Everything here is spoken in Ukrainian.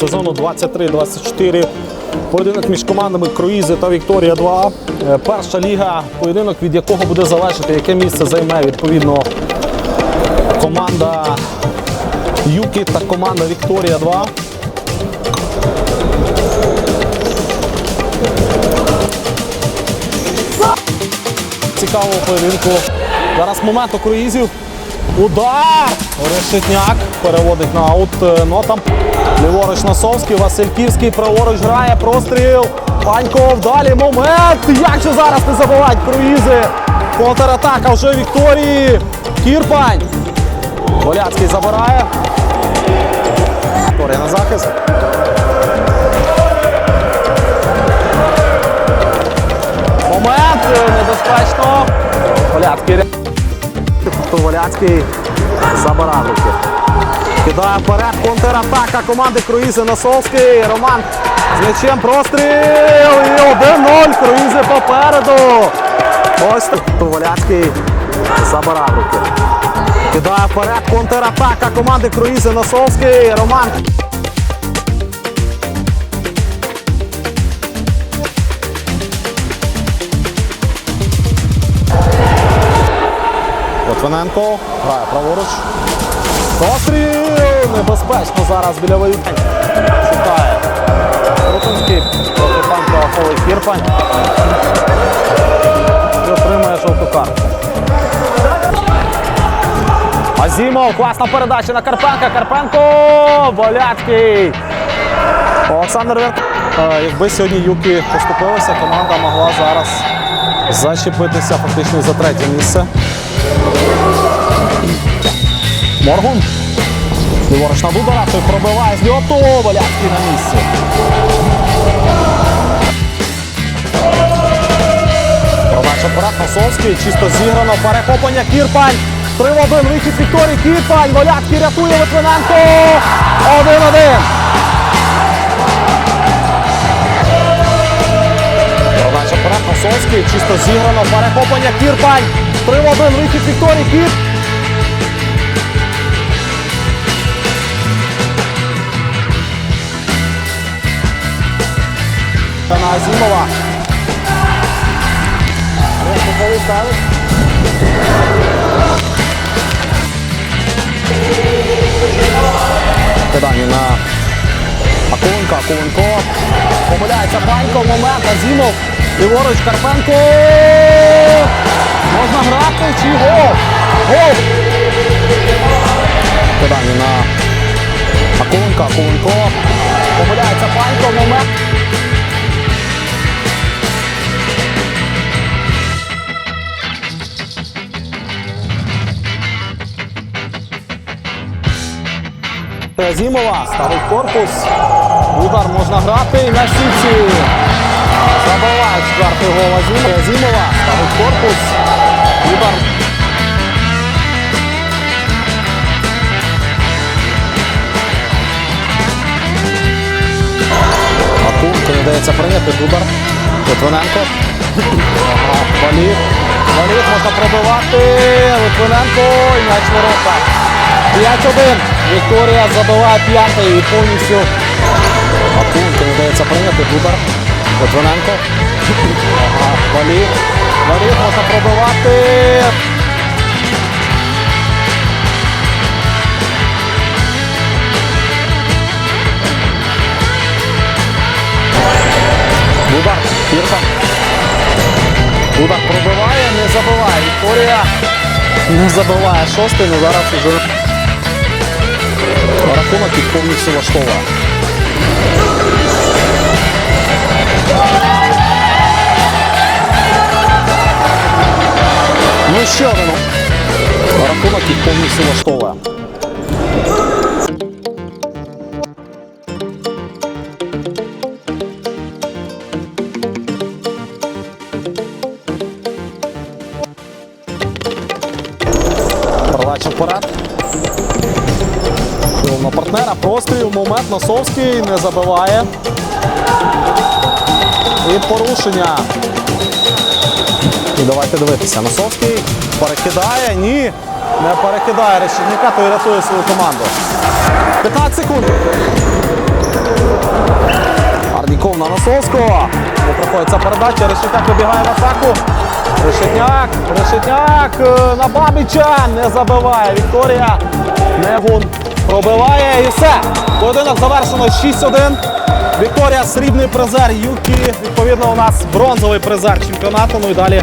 сезону 23-24. Поєдинок між командами Круїзи та Вікторія 2. Е, Перша ліга, поєдинок, від якого буде залежати, яке місце займе відповідно команда Юкі та команда Вікторія 2. Цікавого поєдинку. Зараз момент у круїзів. Удар! Решетняк переводить на аут. Е, Ну там ліворуч Носовський, Васильківський праворуч грає, простріл. Паньков далі момент. Як же зараз не забувають круїзи? Контратака вже Вікторії. Кірпань. Боляцький забирає. Вікторія на захист. Тобто за забирає. Кидає вперед, контратака команди Круїзи Носовський. Роман з м'ячем простріл. І 1-0. Круїзи попереду. Ось так. за Воляцький. Кидає вперед, контратака команди Круїзи Носовський. Роман. Литвиненко грає праворуч. Постріл! Небезпечно зараз біля воріт. Шукає. Рутинський проти панка Охолий Кірпань. І отримує жовту карту. Азімов, класна передача на Карпенка. Карпенко! Боляцький! Олександр Вер... Е, Якби сьогодні Юки поступилися, команда могла зараз зачепитися фактично за третє місце. Моргун. Ліворуч на Дудора, той пробиває з льоту. Боляцький на місці. Продача вперед, Носовський, чисто зіграно, перехоплення Кірпань. 3 в 1, вихід Вікторії Кірпань. Боляцький рятує Литвиненко. 1-1. Продача вперед, Носовський, чисто зіграно, перехоплення Кірпань. 3 в 1, вихід Вікторії Кірпань. На Азімова. Резко коли ставить. Кидання на Акуленко, Акуленко. Помиляється Панько, момент, Азімов. Ліворуч Карпенко. Можна грати чи гол? Гол! Кидання на Акуленко, Акуленко. Помиляється Панько, момент. Зімова ставить корпус. Удар можна грати на сіці. Забиває четвертий гол Азімова. Зімова ставить корпус. Удар. Акунко не дається прийняти. Удар. Литвиненко. Валіт. Валіт можна пробивати. Литвиненко і м'яч ворота. 5-1. Вікторія забиває п'ятий і повністю. Акунко не дається прийняти. Дудар. Литвиненко. Ага, Валіт. Валіт можна пробивати. Дудар. Кірпан. Дудар пробиває, не забиває. Вікторія не забиває шостий, але зараз уже рахунок їх повністю влаштовує. Ну ще один. Рахунок їх повністю влаштовує. Партнера простріл, момент Носовський не забиває. І порушення. І давайте дивитися. Носовський перекидає. Ні. не перекидає Решетняка, то й рятує свою команду. 15 секунд. Арніков на Носовського. Не проходить ця передача. Решетняк вибігає в атаку. Решетняк, Решетняк е, на Бабича. Не забиває. Вікторія. Негун пробиває і все. Поєдинок завершено 6-1. Вікторія срібний призер. Юкі, відповідно, у нас бронзовий призер чемпіонату. Ну і далі